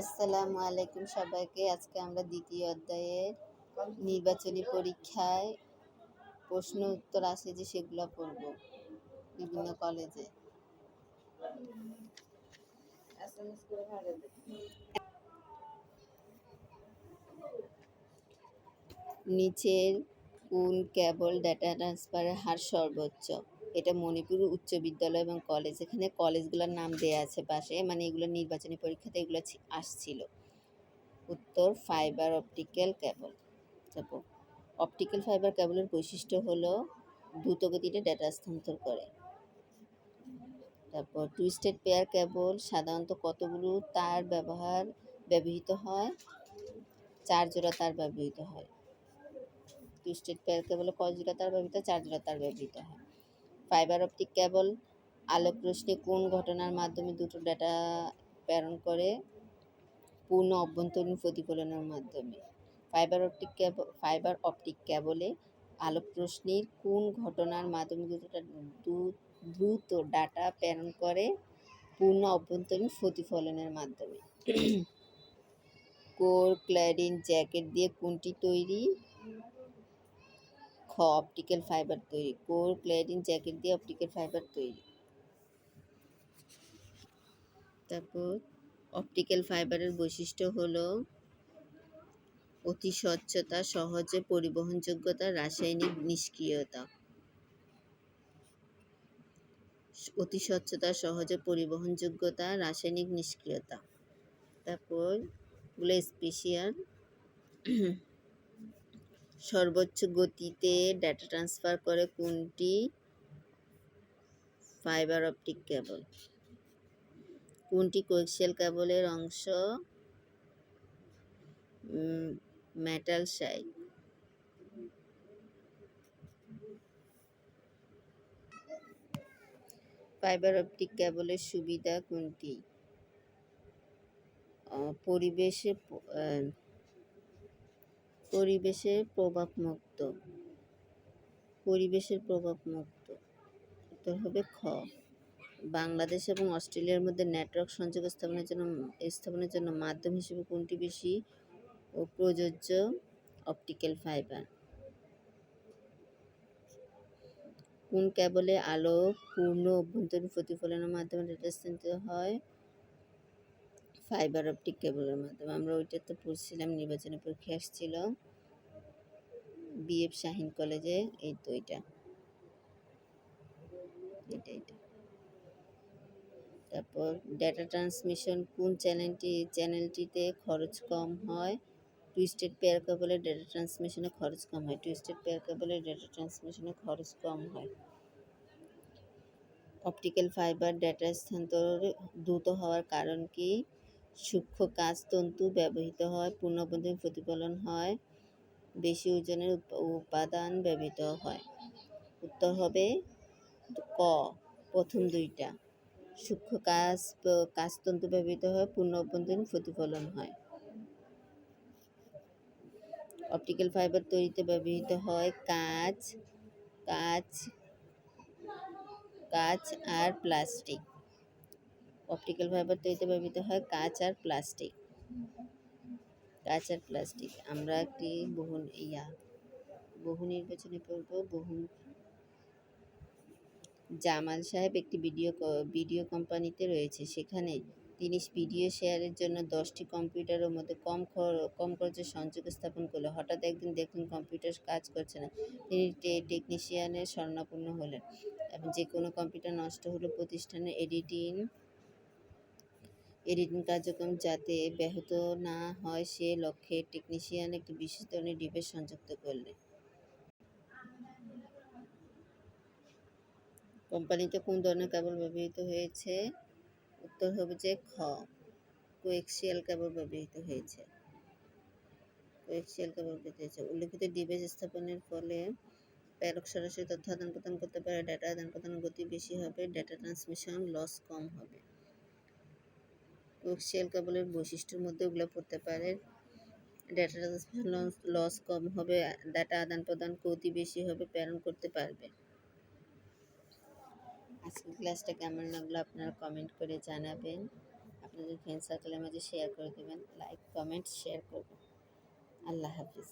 আসসালামু আলাইকুম সবাইকে। আজকে আমরা দ্বিতীয় অধ্যায়ের নির্বাচনী পরীক্ষায় প্রশ্ন উত্তর আসে যে সেগুলো পড়ব বিভিন্ন কলেজে নিচের কোন কেবল ডাটা ট্রান্সফারের হার সর্বোচ্চ? এটা মণিপুর উচ্চ বিদ্যালয় এবং কলেজ। এখানে কলেজগুলোর নাম দেওয়া আছে পাশে। মানে এগুলো নির্বাচনী পরীক্ষাতে এগুলো আসছিল। উত্তর ফাইবার অপটিক্যাল কেবল তারপর অপটিক্যাল ফাইবার কেবলের বৈশিষ্ট্য হলো দ্রুতগতিতে ডেটা স্থানান্তর করে। তারপর টুইস্টেড পেয়ার কেবল সাধারণত কতগুলো তার ব্যবহার ব্যবহৃত হয়? চার জোড়া তার ব্যবহৃত হয়। টুইস্টেড পেয়ার কেবলে কয় জোড়া তার ব্যবহৃত? চার জোড়া তার ব্যবহৃত হয়। ফাইবার অপটিক কেবল আলোক রশ্মি কোন ঘটনার মাধ্যমে দুটো ডেটা প্রেরণ করে? পূর্ণ অভ্যন্তরীণ প্রতিফলনের মাধ্যমে। Fibre optic cable fibre optic কেবলে আলোক রশ্মির কোন ঘটনার মাধ্যমে দুটো দু- দ্রুত ডাটা প্রেরণ করে? পূর্ণ অভ্যন্তরীণ প্রতিফলনের মাধ্যমে। কোর ক্ল্যাডিন জ্যাকেট দিয়ে কোনটি তৈরি? খ অপটিক্যাল ফাইবার তৈরি, কোর ক্ল্যাডিন জ্যাকেট দিয়ে অপটিক্যাল ফাইবার তৈরি। তারপর অপটিক্যাল ফাইবারের বৈশিষ্ট্য হলো অতি স্বচ্ছতা, সহজে পরিবহনযোগ্যতা, রাসায়নিক নিষ্ক্রিয়তা। অতি স্বচ্ছতা, সহজে পরিবহনযোগ্যতা, রাসায়নিক নিষ্ক্রিয়তা। তারপরগুলো স্পেশিয়াল সর্বোচ্চ গতিতে ডেটা ট্রান্সফার করে কোনটি? ফাইবার অপটিক কেবল কোনটি কোয়েক্সিয়াল কেবলের অংশ? মেটাল সাইড ফাইবার অপটিক কেবলের সুবিধা কোনটি? আহ, পরিবেশে প- পরিবেশের প্রভাব মুক্ত পরিবেশের প্রভাব মুক্ত উত্তর হবে খ। বাংলাদেশ এবং অস্ট্রেলিয়ার মধ্যে নেটওয়ার্ক সংযোগ স্থাপনের জন্য স্থাপনের জন্য মাধ্যম হিসেবে কোনটি বেশি ও প্রযোজ্য? Optical fibre. কোন কেবলে আলো পূর্ণ অভ্যন্তরীণ প্রতিফলনের মাধ্যমে ডেটা স্থানান্তরিত হয়? ফাইবার অপটিক কেবলের মাধ্যমে। আমরা ওইটা তো পড়ছিলাম, নির্বাচনী পরীক্ষা আসছিল। বিএফ শাহিন কলেজে এই তো এটা তারপর ডেটা ট্রান্সমিশন কোন চ্যানেলটি চ্যানেলটিতে খরচ কম হয়? টুইস্টেড পেয়ার কেবলে ডেটা ট্রান্সমিশনে খরচ কম হয়। টুইস্টেড পেয়ার কেবলে ডেটা ট্রান্সমিশনে খরচ কম হয়। অপটিক্যাল ফাইবার ডেটা স্থানান্তর দ্রুত হওয়ার কারণ কি? সূক্ষ্ম কাজ তন্তু ব্যবহৃত হয় পূর্ণবন্ধী প্রতিফলন হয়, বেশি ওজনের উপাদান ব্যবহৃত হয়। উত্তর হবে ক, প্রথম দুইটা। সূক্ষ্ম কাজ কাজতন্তু ব্যবহৃত হয় পূর্ণ প্রতিফলন হয়। অপটিক্যাল ফাইবার তৈরিতে ব্যবহৃত হয় কাঁচ কাঁচ কাঁচ আর প্লাস্টিক। অপটিক্যাল ফাইবার তৈরিতে ব্যবহৃত হয় কাঁচ আর প্লাস্টিক কাঁচ আর প্লাস্টিক আমরা একটি বহু ইয়া। বহু নির্বাচনে পড়ব। বহু জামাল সাহেব একটি ভিডিও ভিডিও কোম্পানিতে রয়েছে। সেখানে তিনি ভিডিও শেয়ারের জন্য দশটি কম্পিউটারের মধ্যে কম কম খরচে সংযোগ স্থাপন করল। হঠাৎ একদিন দেখলেন কম্পিউটার কাজ করছে না। তিনি টেকনিশিয়ানের স্বর্ণাপন্ন হলেন এবং যে কোনো কম্পিউটার নষ্ট হলে প্রতিষ্ঠানের এডিটিং এডিটিং কার্যক্রম যাতে ব্যাহত না হয়, সে লক্ষ্যে টেকনিশিয়ান একটি বিশেষ ধরনের ডিভাইস সংযুক্ত করলেন। কোম্পানিতে কোন ধরনের কেবল ব্যবহৃত হয়েছে? উত্তর হবে যে খ। কোয়েক্সিয়াল কেবল ব্যবহৃত হয়েছে। কোয়েক্সিয়াল কেবল ব্যবহৃত হয়েছে। উল্লেখিত ডিভাইস স্থাপনের ফলে প্রেরক সরাসরি তথ্য আদান প্রদান করতে পারে। ডেটা আদান প্রদানের গতি বেশি হবে। ডেটা ট্রান্সমিশন লস কম হবে। কোয়েক্সিয়াল কেবলের বৈশিষ্ট্যের মধ্যে ওগুলো পড়তে পারে। ডেটা লস কম হবে ডাটা আদান প্রদান গতি বেশি হবে, প্রেরণ করতে পারবে। আজকের ক্লাসটা কেমন লাগল আপনারা কমেন্ট করে জানাবেন। আপনাদের ফ্রেন্ড সার্কেলের মাঝে শেয়ার করে দেবেন। লাইক কমেন্ট শেয়ার করবেন। আল্লাহ হাফিজ।